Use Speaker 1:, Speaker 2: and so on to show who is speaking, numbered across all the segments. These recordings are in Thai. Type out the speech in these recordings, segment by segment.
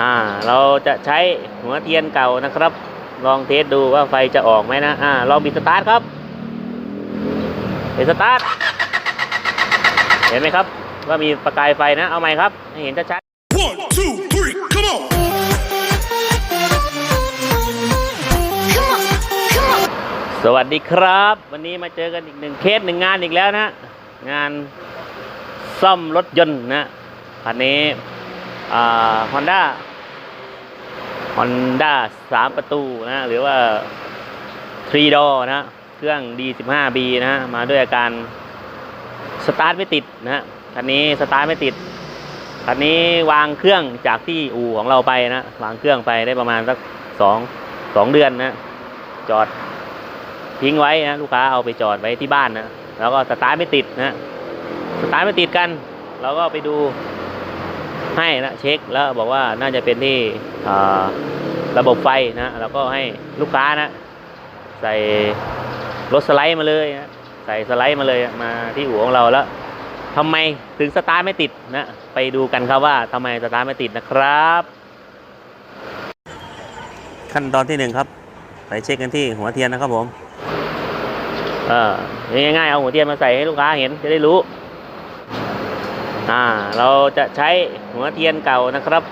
Speaker 1: อ่า เราจะใช้หัวเทียนเก่านะครับ ลองเทสดูว่าไฟจะออกไหมนะ อ่า ลองบิดสตาร์ทครับบิดสตาร์ท เห็นไหมครับ ว่ามีประกายไฟนะ เอาใหม่ครับ ให้เห็นชัด
Speaker 2: One, two, three, come on!
Speaker 3: Come on, come on.
Speaker 1: ๆสวัสดีครับ วันนี้มาเจอกันอีกหนึ่งเคสหนึ่งงานอีกแล้วนะ งานซ่อมรถยนต์นะคันนี้อ่า ฮอนด้าฮอนด้าสามประตูนะหรือว่าทรีดอนะเครื่อง D15B นะ มาด้วยอาการสตาร์ทไม่ติดนะคันนี้สตาร์ทไม่ติดคันนี้วางเครื่องจากที่อู่ของเราไปนะ วางเครื่องไปได้ประมาณสักสองสองเดือนนะ จอดทิ้งไว้นะลูกค้าเอาไปจอดไว้ที่บ้านนะ แล้วก็สตาร์ทไม่ติดนะ สตาร์ทไม่ติดกัน เราก็ไปดู ให้นะเช็คแล้วบอกว่าน่าจะเป็นที่อ่าระบบไฟนะแล้วก็ให้ลูกค้านะ ใส่รถสไลด์มาเลยนะใส่สไลด์มาเลยมาที่อู่ของเราแล้วทำไมถึงสตาร์ทไม่ติดนะ ไปดูกันครับว่าทำไมสตาร์ทไม่ติดนะครับ ขั้นตอนที่หนึ่งครับไปเช็คกันที่หัวเทียนนะครับผม เออง่ายๆเอาหัวเทียนมาใส่ให้ลูกค้าเห็นจะได้รู้ อ่า เราจะใช้หัวเทียนเก่านะครับ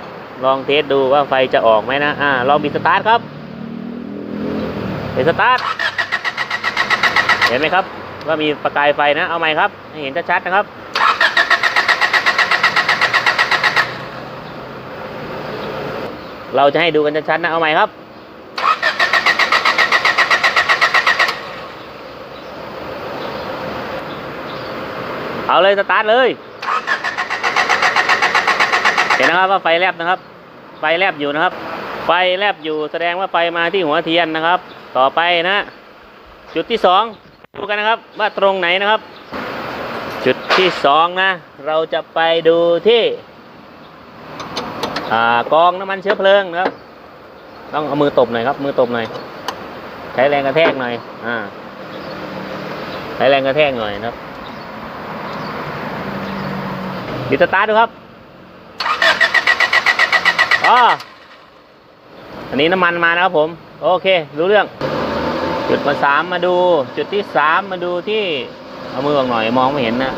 Speaker 1: ลองเทสดูว่าไฟจะออกไหมนะ อ่า ลองบิดสตาร์ทครับบิดสตาร์ท เห็นไหมครับ ว่ามีประกายไฟนะ เอาใหมครับ ให้เห็นชัดๆนะครับเราจะให้ดูกันชัดๆนะ เอาใหม่ครับ เอาเลย สตาร์ทเลย ห็นนะครับว่าไฟแลบนะครับ ไฟแลบอยู่นะครับ ไฟแลบอยู่แสดงว่าไฟมาที่หัวเทียนนะครับ ต่อไปนะ จุดที่สองดูกันนะครับว่าตรงไหนนะครับ จุดที่สองนะ เราจะไปดูที่กองน้ำมันเชื้อเพลิงนะครับ ต้องเอามือตบหน่อยครับ มือตบหน่อยใช้แรงกระแทกหน่อยอ่าใช้แรงกระแทกหน่อยนะครับบิสตาร์ทดูครับ อ๋ออันนี้น้ำมันมานะครับผม โอเค รู้เรื่อง จุดมาสามมาดู จุดที่สามมาดูที่ เอามือออกหน่อยมองไม่เห็นนะ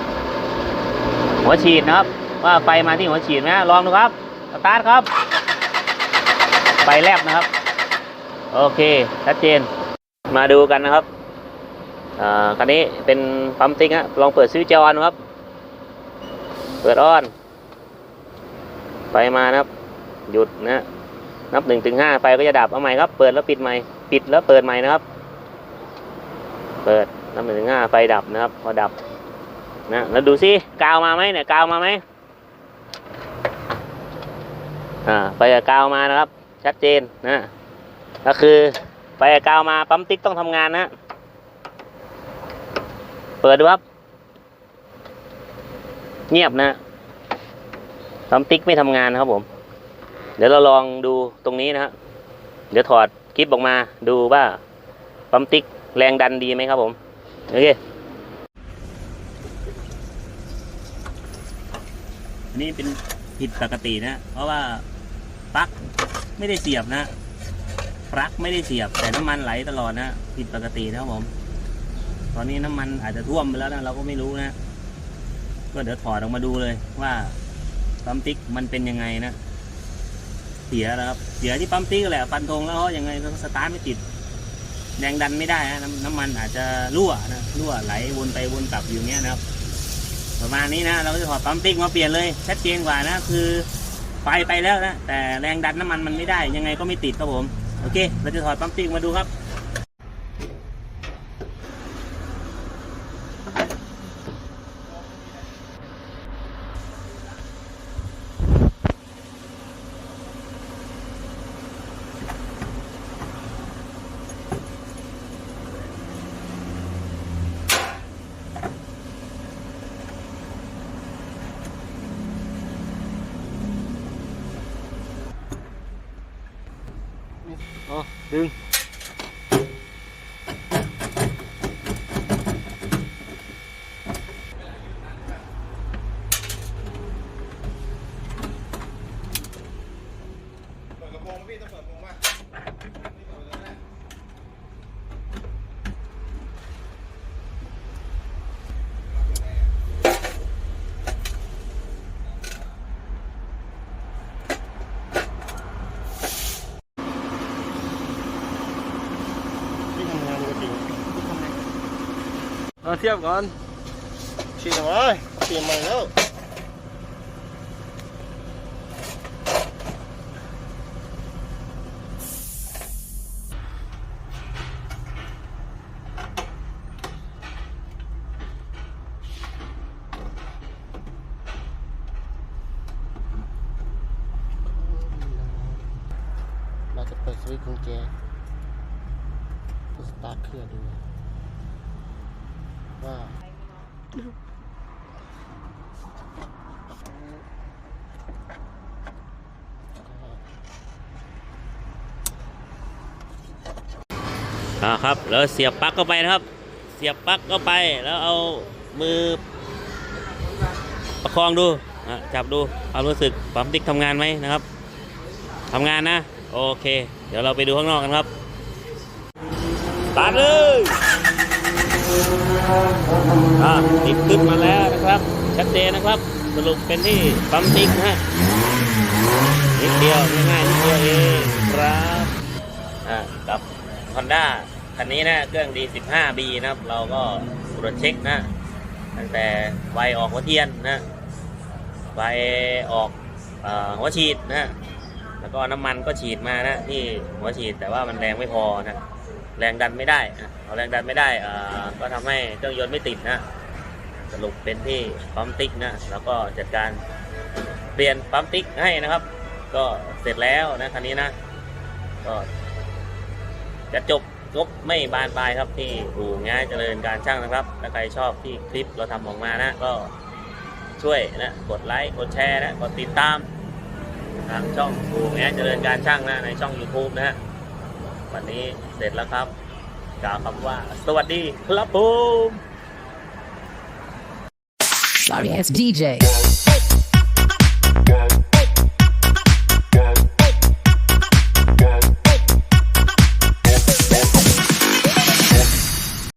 Speaker 1: หัวฉีดนะครับ ว่าไฟมาที่หัวฉีดไหมลองดูครับ สตาร์ทครับ ไฟแลบนะครับ โอเค ชัดเจน มาดูกันนะครับอ่าคันนี้เป็นปั๊มติ๊กฮะลองเปิดซิวเจออนครับ เปิดออนไฟมานะครับ หยุดนะ นับหนึ่งถึงห้าไฟก็จะดับเอาใหม่ครับ เปิดแล้วปิดใหม่ ปิดแล้วเปิดใหม่นะครับ เปิดนับหนึ่งถึงห้าไฟดับนะครับ พอดับนะแล้วดูซิกาวมาไหมเนี่ยกาวมาไหมอ่าไฟกาวมานะครับ ชัดเจนนะก็คือไฟกาวมาปั๊มติ๊กต้องทำงานนะ เปิดดูครับ เงียบนะปั๊มติ๊กไม่ทำงานนะครับผม เดี๋ยวเราลองดูตรงนี้นะฮะเดี๋ยวถอดคลิปออกมาดูว่าปั๊มติ๊กแรงดันดีไหมครับผมโอเคอันนี้เป็นผิดปกตินะ เพราะว่าปลั๊กไม่ได้เสียบนะปลั๊กไม่ได้เสียบ แต่น้ำมันไหลตลอดนะผิดปกตินะครับผม ตอนนี้น้ำมันอาจจะท่วมไปแล้วนะเราก็ไม่รู้นะ ก็เดี๋ยวถอดออกมาดูเลยว่าปั๊มติ๊กมันเป็นยังไงนะ เสียแล้วครับ เสียที่ปั๊มติ๊กแหละฟันธงแล้วเพราะยังไงก็สตาร์ทไม่ติดแรงดันไม่ได้นะน้ำน้ำมันอาจจะรั่วนะรั่วไหลวนไปวนกลับอยู่เงี้ยนะครับ ประมาณนี้นะเราก็จะถอดปั๊มติ๊กมาเปลี่ยนเลย ชัดเจนกว่านะคือไฟไปแล้วนะแต่แรงดันน้ำมันมันไม่ได้ ยังไงก็ไม่ติดครับผมโอเค เราจะถอดปั๊มติ๊กมาดูครับ ดึงเปิดกระโปรง
Speaker 4: พี่ต้อ
Speaker 5: งเปิดกระโปรงป่ะา
Speaker 4: เทียบก่อนฉีดทำไมเปลี่ยนใหม่แล้วเราจะเปิดสวิตช์กุญแจสตาร์ทเครื่องดู ว่า
Speaker 1: อ่าครับแล้วเสียบปลั๊กเข้าไปนะครับ เสียบปลั๊กเข้าไปแล้วเอามือประคองดูอะจับดูความรู้สึกปั๊มติ๊กทำงานไหมนะครับทำงานนะโอเค เดี๋ยวเราไปดูข้างนอกกันครับตาดเลย อ่าติดขึ้นมาแล้วนะครับ ชัดเจนนะครับ สรุปเป็นที่ปั๊มติ๊กนะฮะนิดเดียวง่ายๆนิดเดียวเองครับอ่ากับ Honda คันนี้นะเครื่อง D15B นะครับ เราก็ตรวจเช็คนะตั้งแต่ไฟออกหัวเทียนนะไฟออกหัวฉีดนะแล้วก็น้ำมันก็ฉีดมานะที่หัวฉีดแต่ว่ามันแรงไม่พอนะ แรงดันไม่ได้เอาแรงดันไม่ได้ก็ทำให้เครื่องยนต์ไม่ติดนะ สรุปเป็นที่ปั๊มติ๊กนะ แล้วก็จัดการเปลี่ยนปั๊มติ๊กให้นะครับ ก็เสร็จแล้วนะคันนี้นะ ก็จะจบจบไม่บานปลายครับที่อู่ง่ายเจริญการช่างนะครับ ถ้าใครชอบที่คลิปเราทำออกมานะ ก็ช่วยนะ กดไลค์ กดแชร์นะ กดติดตามทางช่องอู่ง่ายเจริญการช่างนะ ในช่อง YouTube นะฮะวันนี้ เสร็จแล้วครับกล่าวคำว่า สวัสดีครับผม
Speaker 6: Sorry it's DJ.